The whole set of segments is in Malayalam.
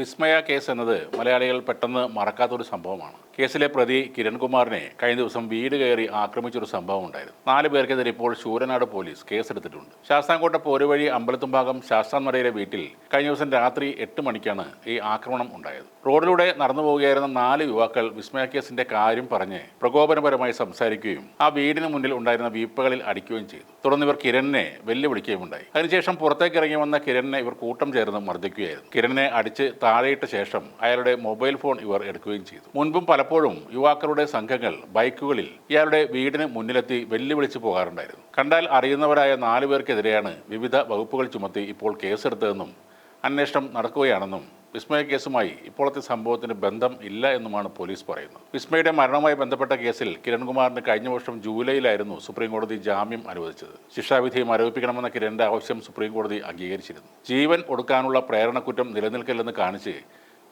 വിസ്മയ കേസ് എന്നത് മലയാളികൾ പെട്ടെന്ന് മറക്കാത്തൊരു സംഭവമാണ്. കേസിലെ പ്രതി കിരൺകുമാറിനെ കഴിഞ്ഞ ദിവസം വീട് കയറി ആക്രമിച്ചൊരു സംഭവം ഉണ്ടായിരുന്നു. നാല് പേർക്കെതിരെ ഇപ്പോൾ ശൂരനാട് പോലീസ് കേസെടുത്തിട്ടുണ്ട്. ശാസ്താംകോട്ട പോരുവഴി അമ്പലത്തുംഭാഗം ശാസ്താംനടയിലെ വീട്ടിൽ കഴിഞ്ഞ ദിവസം രാത്രി എട്ട് മണിക്കാണ് ഈ ആക്രമണം ഉണ്ടായത്. റോഡിലൂടെ നടന്നു പോവുകയായിരുന്ന നാല് യുവാക്കൾ വിസ്മയ കേസിന്റെ കാര്യം പറഞ്ഞ് പ്രകോപനപരമായി സംസാരിക്കുകയും ആ വീടിന് മുന്നിൽ ഉണ്ടായിരുന്ന വീപ്പകളിൽ അടിക്കുകയും ചെയ്തു. തുടർന്ന് ഇവർ കിരണിനെ വെല്ലുവിളിക്കുകയും ഉണ്ടായി അതിനുശേഷം പുറത്തേക്ക് ഇറങ്ങി വന്ന കിരണിനെ ഇവർ കൂട്ടം ചേർന്ന് മർദ്ദിക്കുകയായിരുന്നു. കിരണിനെ അടിച്ച് താഴെയിട്ട ശേഷം അയാളുടെ മൊബൈൽ ഫോൺ ഇവർ എടുക്കുകയും ചെയ്തു. മുൻപും പലപ്പോഴും യുവാക്കളുടെ സംഘങ്ങൾ ബൈക്കുകളിൽ ഇയാളുടെ വീടിന് മുന്നിലെത്തി വെല്ലുവിളിച്ച് പോകാറുണ്ടായിരുന്നു. കണ്ടാൽ അറിയുന്നവരായ നാലുപേർക്കെതിരെയാണ് വിവിധ വകുപ്പുകൾ ചുമത്തി ഇപ്പോൾ കേസെടുത്തതെന്നും അന്വേഷണം നടക്കുകയാണെന്നും വിസ്മയ കേസുമായി ഇപ്പോഴത്തെ സംഭവത്തിന് ബന്ധം ഇല്ല എന്നുമാണ് പോലീസ് പറയുന്നത്. വിസ്മയുടെ മരണവുമായി ബന്ധപ്പെട്ട കേസിൽ കിരൺകുമാറിന് കഴിഞ്ഞ വർഷം ജൂലൈയിലായിരുന്നു സുപ്രീംകോടതി ജാമ്യം അനുവദിച്ചത്. ശിക്ഷാവിധി മരവിപ്പിക്കണമെന്ന കിരണിന്റെ ആവശ്യം സുപ്രീംകോടതി അംഗീകരിച്ചിരുന്നു. ജീവൻ ഒടുക്കാനുള്ള പ്രേരണക്കുറ്റം നിലനിൽക്കില്ലെന്ന് കാണിച്ച്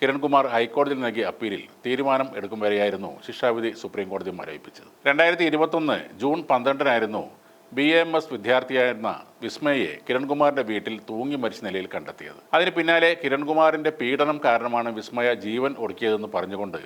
കിരൺകുമാർ ഹൈക്കോടതിയിൽ നൽകിയ അപ്പീലിൽ തീരുമാനം എടുക്കും വരെയായിരുന്നു ശിക്ഷാവിധി സുപ്രീംകോടതി മരവിപ്പിച്ചത്. രണ്ടായിരത്തി ഇരുപത്തൊന്ന് ജൂൺ പന്ത്രണ്ടിനായിരുന്നു ബി എം എസ് വിദ്യാർത്ഥിയായിരുന്ന വിസ്മയെ കിരൺകുമാറിന്റെ വീട്ടിൽ തൂങ്ങി മരിച്ച നിലയിൽ കണ്ടെത്തിയത്. അതിന് പിന്നാലെ കിരൺകുമാറിന്റെ പീഡനം കാരണമാണ് വിസ്മയ ജീവൻ ഒടുക്കിയതെന്ന് പറഞ്ഞുകൊണ്ട്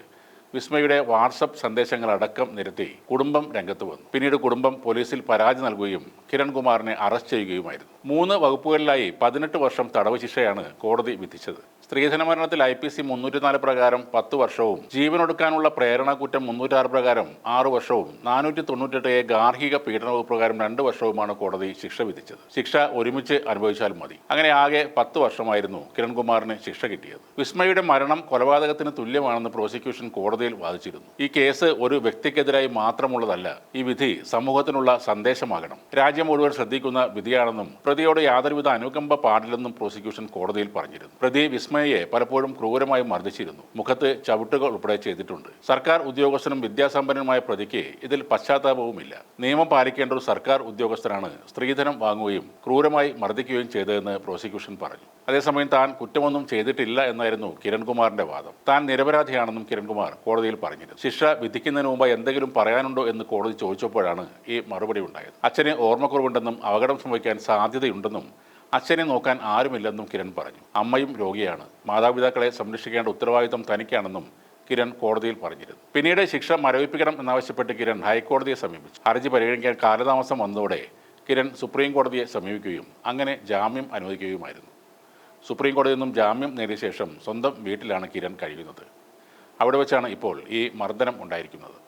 വിസ്മയുടെ വാട്സപ്പ് സന്ദേശങ്ങളടക്കം നിരത്തി കുടുംബം രംഗത്ത് വന്നു. പിന്നീട് കുടുംബം പോലീസിൽ പരാതി നൽകുകയും കിരൺകുമാറിനെ അറസ്റ്റ് ചെയ്യുകയുമായിരുന്നു. മൂന്ന് വകുപ്പുകളിലായി പതിനെട്ട് വർഷം തടവ് ശിക്ഷയാണ് കോടതി വിധിച്ചത്. സ്ത്രീധന മരണത്തിൽ ഐ പി സി മുന്നൂറ്റി നാല് പ്രകാരം പത്ത് വർഷവും ജീവനൊടുക്കാനുള്ള പ്രേരണ കുറ്റം മുന്നൂറ്റാറ് പ്രകാരം ആറു വർഷവും നാനൂറ്റി തൊണ്ണൂറ്റെട്ട് എ ഗാർഹിക പീഡന പ്രകാരം രണ്ട് വർഷവുമാണ് കോടതി ശിക്ഷ വിധിച്ചത്. ശിക്ഷ ഒരുമിച്ച് അനുഭവിച്ചാൽ മതി. അങ്ങനെ ആകെ പത്ത് വർഷമായിരുന്നു കിരൺകുമാറിന് ശിക്ഷ കിട്ടിയത്. വിസ്മയുടെ മരണം കൊലപാതകത്തിന് തുല്യമാണെന്ന് പ്രോസിക്യൂഷൻ കോടതിയിൽ വാദിച്ചിരുന്നു. ഈ കേസ് ഒരു വ്യക്തിക്കെതിരായി മാത്രമുള്ളതല്ല ഈ വിധി സമൂഹത്തിനുള്ള സന്ദേശമാകണം. രാജ്യം മുഴുവൻ ശ്രദ്ധിക്കുന്ന വിധിയാണെന്നും പ്രതിയോട് യാതൊരുവിധ അനുകമ്പ പാടില്ലെന്നും പ്രോസിക്യൂഷൻ കോടതിയിൽ പറഞ്ഞിരുന്നു. പ്രതി വിസ്മയെ പലപ്പോഴും ക്രൂരമായി മർദ്ദിച്ചിരുന്നു. മുഖത്ത് ചവിട്ടുകൾ ഉൾപ്പെടെ ചെയ്തിട്ടുണ്ട്. സർക്കാർ ഉദ്യോഗസ്ഥനും വിദ്യാസമ്പന്നനുമായ പ്രതിക്ക് ഇതിൽ പശ്ചാത്താപവുമില്ല. നിയമം പാലിക്കേണ്ട ഒരു സർക്കാർ ഉദ്യോഗസ്ഥനാണ് സ്ത്രീധനം വാങ്ങുകയും ക്രൂരമായി മർദ്ദിക്കുകയും ചെയ്തതെന്ന് പ്രോസിക്യൂഷൻ പറഞ്ഞു. അതേസമയം താൻ കുറ്റമൊന്നും ചെയ്തിട്ടില്ല എന്നായിരുന്നു കിരൺകുമാറിന്റെ വാദം. താൻ നിരപരാധിയാണെന്നും കിരൺകുമാർ കോടതിയിൽ പറഞ്ഞിരുന്നു. ശിക്ഷ വിധിക്കുന്നതിന് മുമ്പ് എന്തെങ്കിലും പറയാനുണ്ടോ എന്ന് കോടതി ചോദിച്ചപ്പോഴാണ് ഈ മറുപടി ഉണ്ടായത്. അച്ഛന് ഓർമ്മക്കുറവുണ്ടെന്നും അപകടം സംഭവിക്കാൻ സാധ്യതയുണ്ടെന്നും അച്ഛനെ നോക്കാൻ ആരുമില്ലെന്നും കിരൺ പറഞ്ഞു. അമ്മയും രോഗിയാണ്. മാതാപിതാക്കളെ സംരക്ഷിക്കേണ്ട ഉത്തരവാദിത്വം തനിക്കാണെന്നും കിരൺ കോടതിയിൽ പറഞ്ഞിരുന്നു. പിന്നീട് ശിക്ഷ മരവിപ്പിക്കണം എന്നാവശ്യപ്പെട്ട് കിരൺ ഹൈക്കോടതിയെ സമീപിച്ചു. ഹർജി പരിഗണിക്കാൻ കാലതാമസം വന്നതോടെ കിരൺ സുപ്രീം കോടതിയെ സമീപിക്കുകയും അങ്ങനെ ജാമ്യം അനുവദിക്കുകയുമായിരുന്നു. സുപ്രീം കോടതിയിൽ നിന്നും ജാമ്യം നേടിയ ശേഷം സ്വന്തം വീട്ടിലാണ് കിരൺ കഴിയുന്നത്. അവിടെ വെച്ചാണ് ഇപ്പോൾ ഈ മർദ്ദനം ഉണ്ടായിരിക്കുന്നത്.